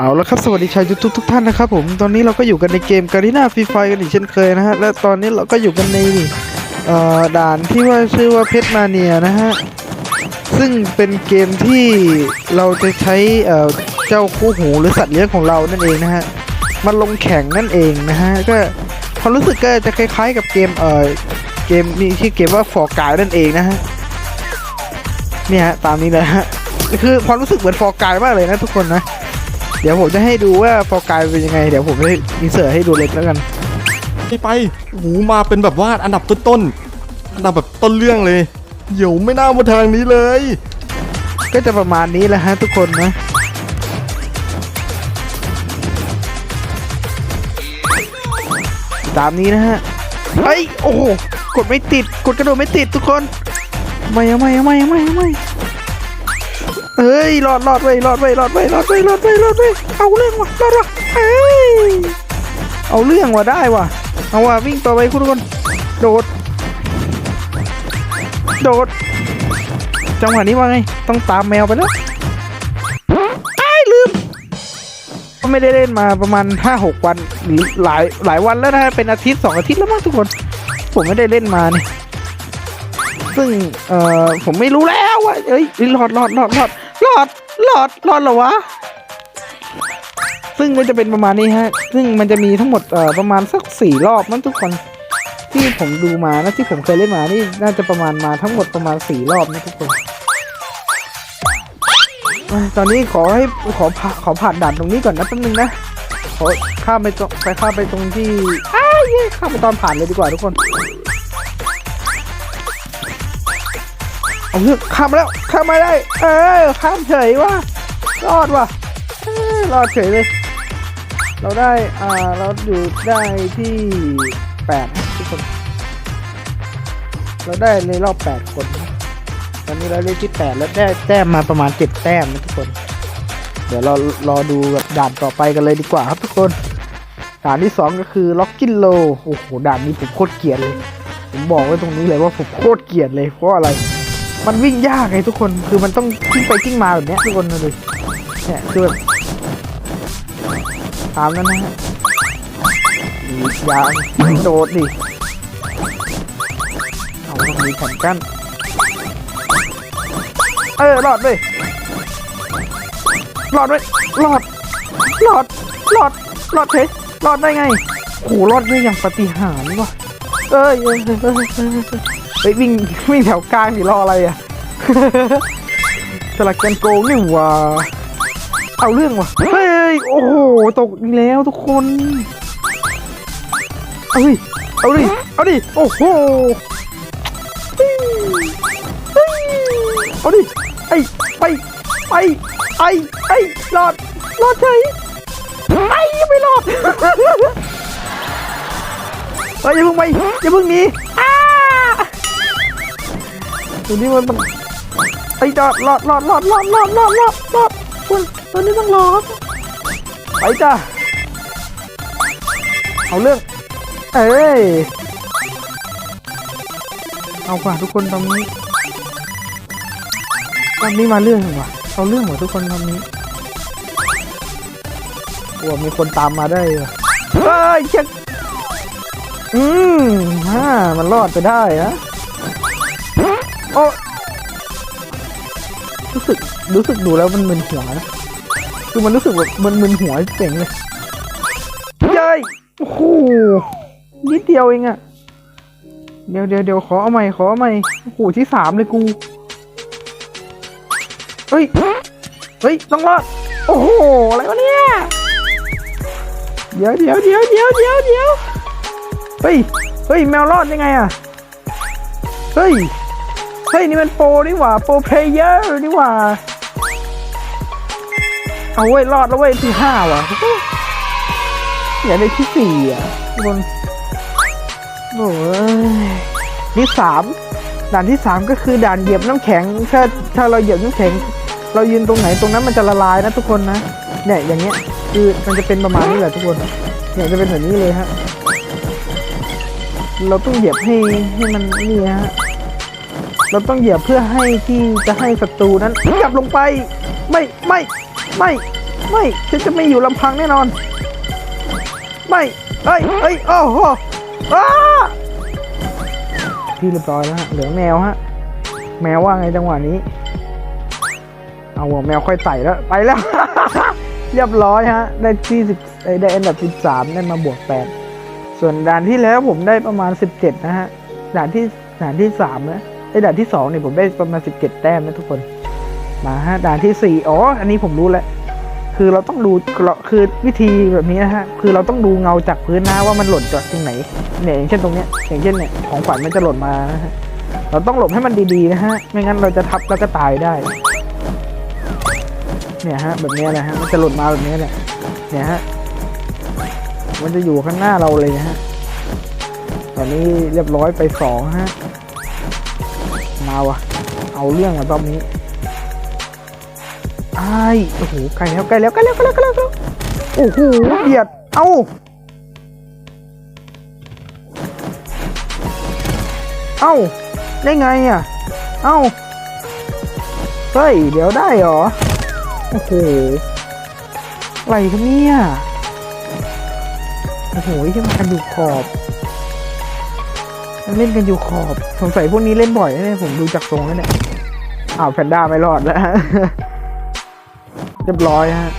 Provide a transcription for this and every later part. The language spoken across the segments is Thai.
เอาละครับสวัสดีชาวยูทูบทุกท่านนะครับผมตอนนี้เราก็อยู่กันในเกมการีนาฟรีไฟกันอีกเช่นเคยนะฮะและตอนนี้เราก็อยู่กันในด่านที่ว่าชื่อว่าเพชรมาเนียนะฮะซึ่งเป็นเกมที่เราจะใช้เจ้าคู่หูหรือสัตว์เลี้ยงของเรานั่นเองนะฮะมาลงแข่งนั่นเองนะฮะก็ความรู้สึกก็จะคล้ายๆกับเกมเออเกมนี้ที่อเกมว่าฟอร์กายนั่นเองนะฮะเนี่ยตามนี้เลยฮะคือความรู้สึกเหมือนฟอร์กายมากเลยนะทุกคนนะ เดี๋ยวผมจะให้ดูว่าฟอร์กายเป็นยังไง เดี๋ยวผมจะอินเสิร์ตให้ดูเล็กแล้วกัน ไปไปโอ้โหมาเป็นแบบว่าอันดับต้นๆอันดับแบบต้นเรื่องเลยเดี๋ยวไม่น่ามาทางนี้เลย ก็จะประมาณนี้แหละฮะทุกคนนะตามนี้นะฮะเฮ้ยโอ้โหกดไม่ติดกดกระโดดไม่ติดทุกคนไม่เอาไม่เอาไม่เอาไม่เอาไม่ เฮ้ยรอดรอดไว้ยรอดไว้ยรอดไว้ยรอดไว้ยรอดไว้ยรอดไว้ยเอาเรื่องว่ะรอดว่ะเฮ้ยเอาเรื่องว่ะได้ว่ะเอาว่ะวิ่งต่อไปคุณทุกคนโดด โดด จังหวะนี้ว่าไง ต้องตามแมวไปแล้วไอ้ายลืมก็ไม่ได้เล่นมาประมาณห้าหกวันหรือหลายหลายวันแล้วนะเป็นอาทิตย์สองอาทิตย์แล้วมั้งทุกคน ผมไม่ได้เล่นมานี่ซึ่งเอ่อผมไม่รู้แล้วว่าเอ้ยรอดรอดรอดรอด รอดรอดรอดเหรอวะ ซึ่งก็จะเป็นประมาณนี้ฮะ ซึ่งมันจะมีทั้งหมดเอ่อประมาณสักสี่รอบมั้งทุกคน ที่ผมดูมานะที่ผมเคยเล่นมานี่น่าจะประมาณมาทั้งหมดประมาณสี่รอบนะทุกคนตอนนี้ขอให้ขอผ่าขอผ่านด่านตรงนี้ก่อนนะแป๊บนึงนะขอข้ามไปตรงไปข้ามไปตรงที่อ้าเย้ข้ามไปตอนผ่านเลยดีกว่าทุกคน เอาเรื่องข้ามแล้วข้ามมาได้ เออข้ามเฉยว่ะรอดว่ะรอดเฉยเลย เราได้ อ่า เราอยู่ได้ที่แปดนะทุกคน เราได้ในรอบแปดคน ตอนนี้เราได้ที่แปดแล้วได้แต้มมาประมาณเจ็ดแต้มนะทุกคน เดี๋ยวเรารอดูแบบด่านต่อไปกันเลยดีกว่าครับทุกคน ด่านที่สองก็คือล็อกกินโล โอ้โห ด่านนี้ผมโคตรเกลียดเลย ผมบอกไว้ตรงนี้เลยว่าผมโคตรเกลียดเลยเพราะอะไร มันวิ่งยากไงทุกคนคือมันต้องกิ้งไปกิ้งมาแบบนี้ทุกคนดูดิเนี่ยคือแบบตามนั้นนะฮะยางโดดดิเอาต้องมีแผ่นกั้นเออรอดเลยรอดเลยรอดรอดรอดรอดเฉยรอดได้ไงโหรอดได้อย่างปฏิหาริย์ว่ะเอ้ยเอ้ยเอ้ย เฮ้ยวิ่งวิ่งแถวกลางดิรออะไรอะสลักกันโกงนี่หว่า เอาเรื่องว่ะ เฮ้ย โอ้โห ตกอีกแล้วทุกคน เอาดิ เอาดิ เอาดิ โอ้โหเฮ้ยเฮ้ยเอาดิ ไอไป ไป ไอ้ไอ้รอด รอดเฉยไอ้ไม่รอดเฮ้ยอย่าเพิ่งไป อย่าเพิ่งหนีอ้า ตัวนี้มันมันไอ้จอดรอดรอดรอดรอดรอดรอดรอดรอดคุณตัวนี้ต้องรอครับไปจ้าเอาเรื่อง เอ้ย เอากว่าทุกคนตอนนี้ตอนนี้มาเรื่องว่ะเอาเรื่องหมดทุกคนตอนนี้กลัวมีคนตามมาได้เฮ้ยเช็คอืมฮ่ามันรอดไปได้นะ อ้รู้สึกรู้สึกดูแล้วมันมึนหัวนะคือมันรู้สึกแบบมันมึนหัวเจ๋งเลยเย้ยโอ้โหนิดเดียวเองอะเดี๋ยวเดี๋ยวเดี๋ยวขอเอาใหม่ขอเอาใหม่โอ้โหที่สามเลยกูเฮ้ยเฮ้ยต้องรอดโอ้โหอะไรวะเนี่ยเดี๋ยวเดี๋ยวเดี๋ยวเดี๋ยวเดี๋ยวเดี๋ยวเฮ้ยเฮ้ยแมวรอดยังไงอะเฮ้ย เฮ้ย นี่มันโปรนี่หว่า โปรเพลเยอร์นี่หว่า เอาเว้ย รอดแล้วเว้ยที่ห้าว่ะอย่าได้ที่สี่อะทุกคนโอ้ยที่สามด่านที่สามก็คือด่านเหยียบน้ำแข็ง ถ้าถ้าเราเหยียบน้ำแข็ง เรายืนตรงไหนตรงนั้นมันจะละลายนะทุกคนนะเนี่ยอย่างเงี้ยคือมันจะเป็นประมาณนี้แหละทุกคนเนี่ยจะเป็นแบบนี้เลยฮะเราต้องเหยียบให้ให้มันนี่ฮะ เราต้องเหยียบเพื่อให้ที่จะให้ศัตรูนั้นเหยียบลงไป ไม่ไม่ไม่ไม่ฉันจะไม่อยู่ลำพังแน่นอน ไม่เอ้ยเอ้ยโอ้โหอ้าที่เรียบร้อยแล้วฮะเหลือแมวฮะแมวว่าไงจังหวะนี้ เอาหัวแมวค่อยไต่แล้วไปแล้ว เรียบร้อยฮะ ได้ที่สิบได้อันดับสิบสามได้มาบวกแปดส่วนด่านที่แล้วผมได้ประมาณสิบเจ็ดนะฮะด่านที่ด่านที่สามนะ ไอ้ด่านที่สองเนี่ยผมได้ประมาณสิบเจ็ดแต้มนะทุกคน มาฮะด่านที่สี่อ๋อ อันนี้ผมรู้แล้ว คือเราต้องดูเราคือวิธีแบบนี้นะฮะ คือเราต้องดูเงาจากพื้นนะว่ามันหล่นจากตรงไหน เนี่ยอย่างเช่นตรงเนี้ย อย่างเช่นเนี่ยของขวัญมันจะหล่นมานะฮะ เราต้องหลบให้มันดีๆนะฮะ ไม่งั้นเราจะทับแล้วก็ตายได้ เนี่ยฮะแบบเนี้ยนะฮะ มันจะหล่นมาแบบนี้แหละ เนี่ยฮะ มันจะอยู่ข้างหน้าเราเลยนะฮะตอนนี้เรียบร้อยไปสองฮะ มาวะเอาเรื่องอะรอบนี้ไอ้โอ้โหใกล้แล้วใกล้แล้วใกล้แล้วใกล้แล้วใกล้แล้วโอ้โหเบียดเอ้าเอ้าได้ไงอะเอ้าเฮ้ยเดี๋ยวได้เหรอโอ้โหอะไรครับเนี่ยโอ้โหที่มันกันอยู่ขอบ มันเล่นกันอยู่ขอบ สงสัยพวกนี้เล่นบ่อยนะเนี่ยผมดูจากทรงแล้วเนี่ยอ้าวแพนด้าไม่รอดแล้วเรียบร้อยฮะ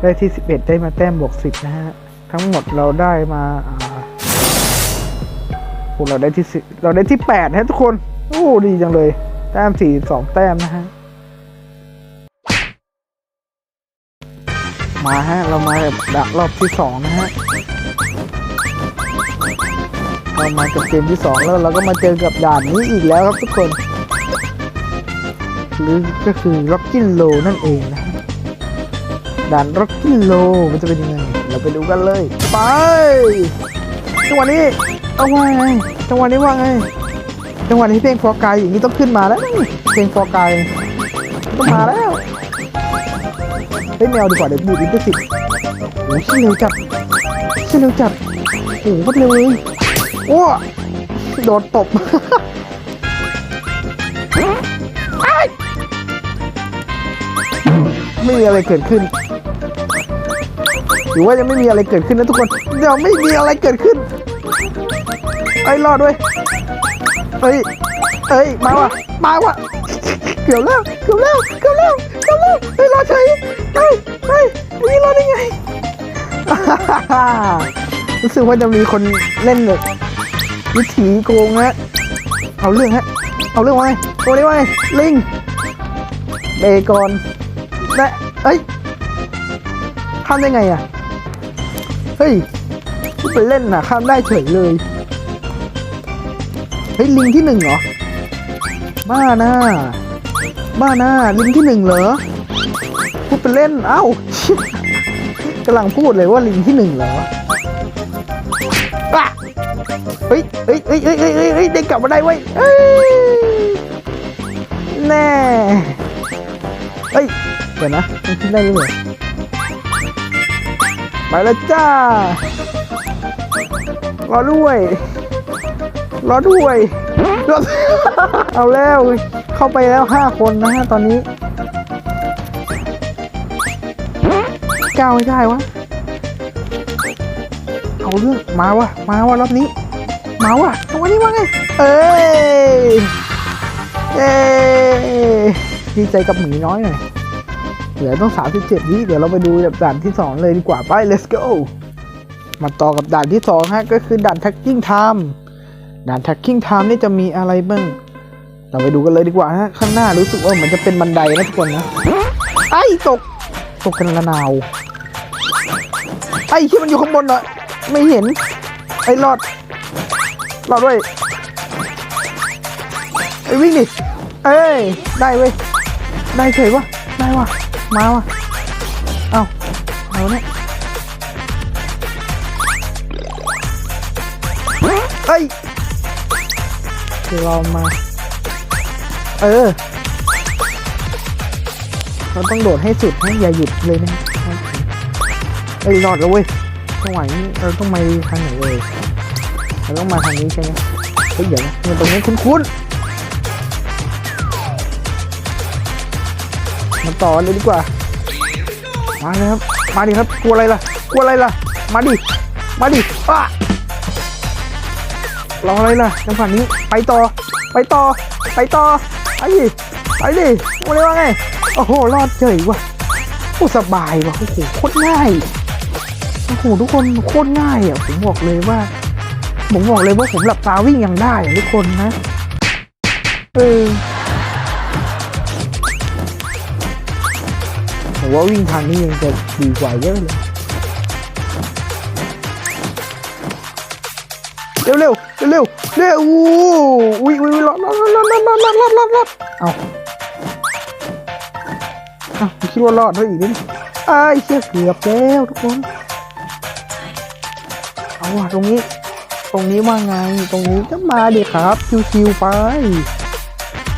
ได้ที่ 11 ได้มาแต้มบวก 10 นะฮะ ทั้งหมดเราได้มาอ่าพวกเราได้ที่10เราได้ที่8นะทุกคน โอ้ ดีจังเลย แต้ม 42 แต้มนะฮะ มาฮะ เรามาแบบดักรอบที่ 2 นะฮะ เรามากับเกมที่ 2 แล้วเราก็มาเจอกับด่านนี้อีกแล้วครับทุกคน หรือก็คือร็อกกินโลนั่นเองนะด่านร็อกกินโลมันจะเป็นยังไง เราไปดูกันเลย ไปจังหวะนี้เอาว่าไงจังหวะนี้ว่าไงจังหวะนี้เพลงฟอร์กายอย่างนี้ต้องขึ้นมาแล้วเพลงฟอร์กายต้องมาแล้วเฮ้ยแมวดีกว่าเดี๋ยวบูดอินเตอร์สิโอ้ยเร็วจัดเร็วจัดโอ้โหครเร็วเลย โอ้โดนตบไม่มีอะไรเกิดขึ้น หรือว่ายังไม่มีอะไรเกิดขึ้นนะทุกคน เดี๋ยวไม่มีอะไรเกิดขึ้นไอ้ยรอดด้วยเอ้ยเอ้ย มาวะมาวะเกือบแล้ว เกือบแล้ว เกือบแล้ว เกือบแล้วเฮ้ยรอดเฉยเฮ้ยเฮ้ยอันนี่รอดได้ไงรู้สึกว่าจะมีคนเล่นแบบ วิถีโกงฮะเอาเรื่องฮะเอาเรื่องไว้ตัวนี้ไว้ลิงเบกอนและเอ้ยข้ามได้ไงอะเฮ้ยที่ไปเล่นน่ะข้ามได้เฉยเลยเฮ้ยลิงที่หนึ่งเหรอบ้าหน่าบ้าหน่าลิงที่หนึ่งเหรอพูดไปเล่นเอ้ากำลังพูดเลยว่าลิงที่หนึ่งเหรอ เฮ้ยเฮ้ยเฮ้ยเฮ้ยเฮ้ยเฮ้ยได้กลับมาได้เว้ยเฮ้ยแน่เฮ้ยเดี๋ยวนะมันขึ้นได้หรือเปล่าไปแล้วจ้ารอด้วยรอด้วยรอเอาแล้วเข้าไปแล้วห้าคนนะฮะตอนนี้ก้าวไม่ได้วะเอาเรื่องมาวะมาวะรอบนี้ มาวะตรงนี้ว่าไง เอ้ยเอ้ยดีใจกับหมีน้อยหน่อยเหลือต้อง 37วิเดี๋ยวเราไปดูด่านที่ 2 เลยดีกว่าไป let's go มาต่อกับด่านที่2ฮะก็คือด่าน tracking time ด่าน tracking time นี่จะมีอะไรบ้างเราไปดูกันเลยดีกว่าฮะข้างหน้ารู้สึกว่าเหมือนจะเป็นบันไดนะทุกคนนะไอ้ตกตกกันละนาวไอ้ที่มันอยู่ข้างบนอะไม่เห็นไอ้รอด รอดด้วยไอ้วิ่งดิ เอ้ย ได้เว้ย ได้เฉยวะได้วะมาวะเอาเอาเนี่ยเอ้ยรามา เออ เราต้องโดดให้สุดนะอย่าหยุดเลยนะเอ้ยรอดแล้วเว้ยจังหวะนี้เราต้องมาทางไหนเลย เราต้องมาทางนี้ใช่ไหมเฮ้ยเดี๋ยวนะมันตรงนี้คุ้นๆมาต่อเลยดีกว่า มาเลยครับ มาดิครับ กลัวอะไรล่ะ กลัวอะไรล่ะ มาดิ มาดิอะรออะไรล่ะจังหวะนี้ ไปต่อ ไปต่อ ไปต่อ ไปดิ ไปดิมาเลยว่าไง โอ้โห รอดเฉยว่ะโอ้สบายว่ะ โอ้โห โคตรง่าย โอ้โห ทุกคน โคตรง่ายอะ ผมบอกเลยว่า ผมบอกเลยว่าผมหลับตาวิ่งยังได้ทุกคนนะ เออผมว่าวิ่งทางนี้ยังจะดีกว่าเยอะเลยเร็วเร็วเร็วเร็วอู้อุ้ยอุ้ยรอดรอดรอดรอดรอดรอดรอดรอดรอดเอาเอาคิดว่ารอดแล้วอีกนิดไอ้เชี่ยเกือบแล้วทุกคน เอาว่ะตรงนี้ ตรงนี้ว่าไง ตรงนี้ก็มาเด็ครับชิวๆไป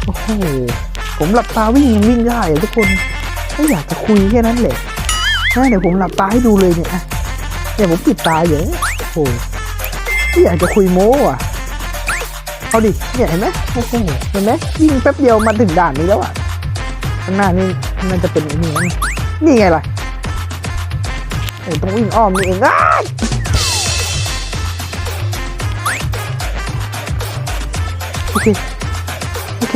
โอ้โห ผมหลับตาวิ่งยังวิ่งได้ทุกคนไม่อยากจะคุยแค่นั้นแหละนะเดี๋ยวผมหลับตาให้ดูเลยเนี่ยเนี่ยผมปิดตาอยู่โอ้โหไม่อยากจะคุยโม้อะเอาดิเนี่ยเห็นไหมโอ้โหเห็นไหมวิ่งแป๊บเดียวมาถึงด่านนี้แล้วอะข้างหน้านี่น่าจะเป็นไอ้นี่นะนี่ไงล่ะโอ้ต้องวิ่งอ้อมนี่เองอ้า เคโอเค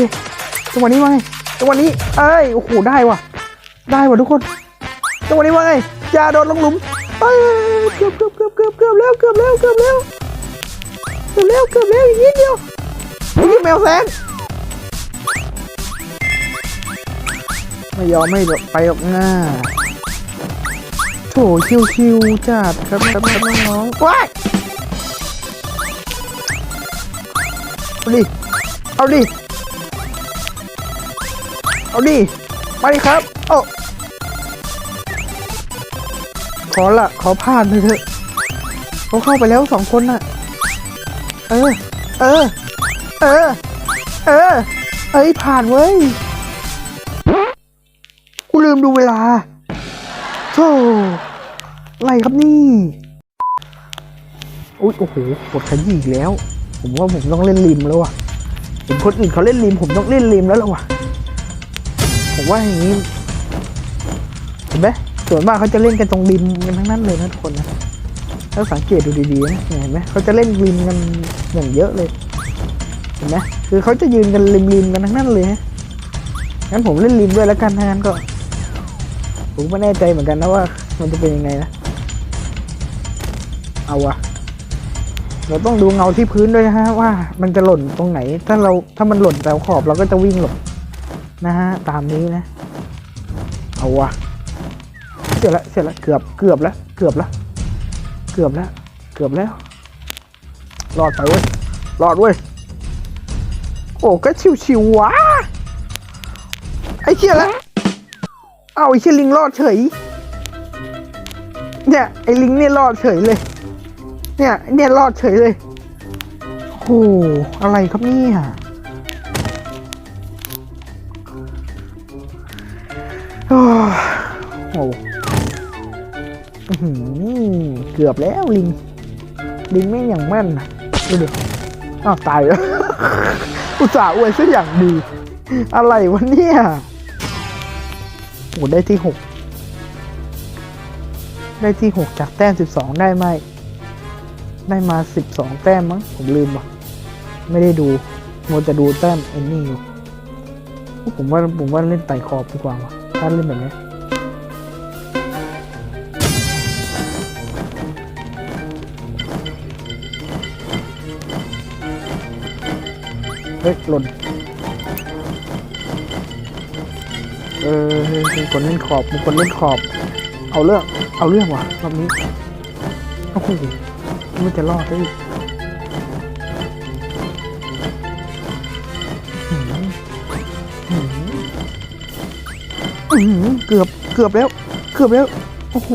จังหวะนี้ว่าไงจังหวะนี้เอ้ยโอ้โหได้ว่ะ ได้ว่ะทุกคนจังหวะนี้ว่าไงอย่าโดนลงหลุมเอ้ยเกือบเกือบเกือบเกือบเกือบแล้วเกือบแล้วเกือบแล้วเกือบแล้วเกือบแล้วอีกนิดเดียวอีกนิดแมวแสงไม่ยอมไม่ไปหรอกหน้าโถชิวๆจัดครับครับครับน้องๆว้ายเอาดิ เอาดิ เอาดิ ไปครับโอ้ขอละ ขอผ่านไปเถอะเขาเข้าไปแล้วสองคนน่ะ เออ เออ เออ เออ เอ้ย ผ่านเว้ย กูลืมดูเวลาโธ่อะไรครับนี่อุ้ยโอ้โหกดขยี้อีกแล้ว ผมว่าผมต้องเล่นริมแล้วว่ะ เห็นคนอื่นเขาเล่นริม ผมต้องเล่นริมแล้วล่ะวะผมว่าอย่างนี้เห็นไหมส่วนมากเขาจะเล่นกันตรงริมกันทั้งนั้นเลยนะทุกคนนะถ้าสังเกตดูดีๆนะเห็นไหมเขาจะเล่นริมกันอย่างเยอะเลยเห็นไหมคือเขาจะยืนกันริมๆกันทั้งนั้นเลยฮะงั้นผมเล่นริมด้วยแล้วกันถ้างั้นก็ ผมไม่แน่ใจเหมือนกันนะว่า มันจะเป็นยังไงนะเอาอะ เราต้องดูเงาที่พื้นด้วยนะฮะว่ามันจะหล่นตรงไหน ถ้าเราถ้ามันหล่นแถวขอบเราก็จะวิ่งหลบนะฮะตามนี้นะ เอาวะเสร็จแล้วเสร็จแล้วเกือบเกือบแล้วเกือบแล้วเกือบแล้วเกือบแล้วรอดไปเว้ยรอดเว้ยโอ้ก็ชิวๆวะไอ้เชี่ยแล้วเอาไอ้เชี่ยลิงรอดเฉยเนี่ยไอ้ลิงเนี่ยรอดเฉยเลย เนี่ยเนี่ยรอดเฉยเลยโอ้โหอะไรครับเนี่ยโอ้โหเกือบแล้วลิง ลิงแม่งอย่างแม่นดูดิอ้าวตายแล้ว อุตส่าห์อวยซะอย่างดี อะไรวะเนี่ยโอ้ได้ที่หกได้ที่หกจากแต้มสิบสองได้ไหม ได้มาสิบสองแต้มมั้งผมลืมว่ะ ไม่ได้ดูโมวจะดูแต้มไอ้นี่อยู่ผมว่าผมว่าเล่นไต่ขอบดีกว่าว่ะถ้าเล่นแบบนี้เฮ้ยหล่นเออมีคนเล่นขอบมีคนเล่นขอบ เอาเรื่อง เอาเรื่องว่ะรอบนี้โอ้โห มันจะรอดได้อีกเกือบ เกือบแล้ว เกือบแล้ว โอ้โห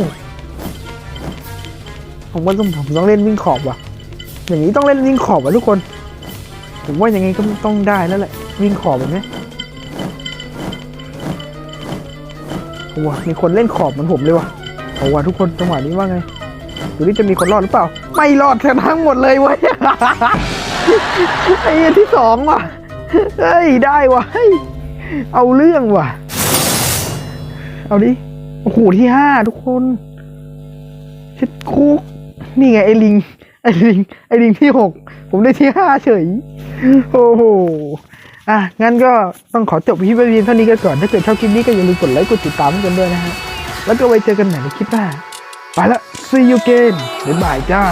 ผมว่าต้องผมต้องเล่นวิ่งขอบว่ะ อย่างนี้ต้องเล่นวิ่งขอบว่ะทุกคน ผมว่ายังไงก็ต้องได้แล้วแหละ วิ่งขอบแบบนี้โอ้โหมีคนเล่นขอบเหมือนผมเลยว่ะโอ้โหทุกคนจังหวะนี้ว่าไงดูนี่จะมีคนรอดหรือเปล่า ไม่รอดกันทั้งหมดเลยเว้ยไอ้ที่สองว่ะเฮ้ยได้ว่ะเฮ้ยเอาเรื่องว่ะ เอาดิโอ้โหที่ห้าทุกคนชิดคุกนี่ไงไอ้ลิงไอ้ลิงไอ้ลิงที่หกผมได้ที่ห้าเฉยโอ้โหอะงั้นก็ต้องขอจบคลิปไว้เพียงเท่านี้กันก่อนถ้าเกิดชอบคลิปนี้ก็อย่าลืมกดไลค์กดติดตามกันด้วยนะฮะแล้วก็ไว้เจอกันใหม่ในคลิปหน้า ไปละ see you again บ๊ายบายจ้า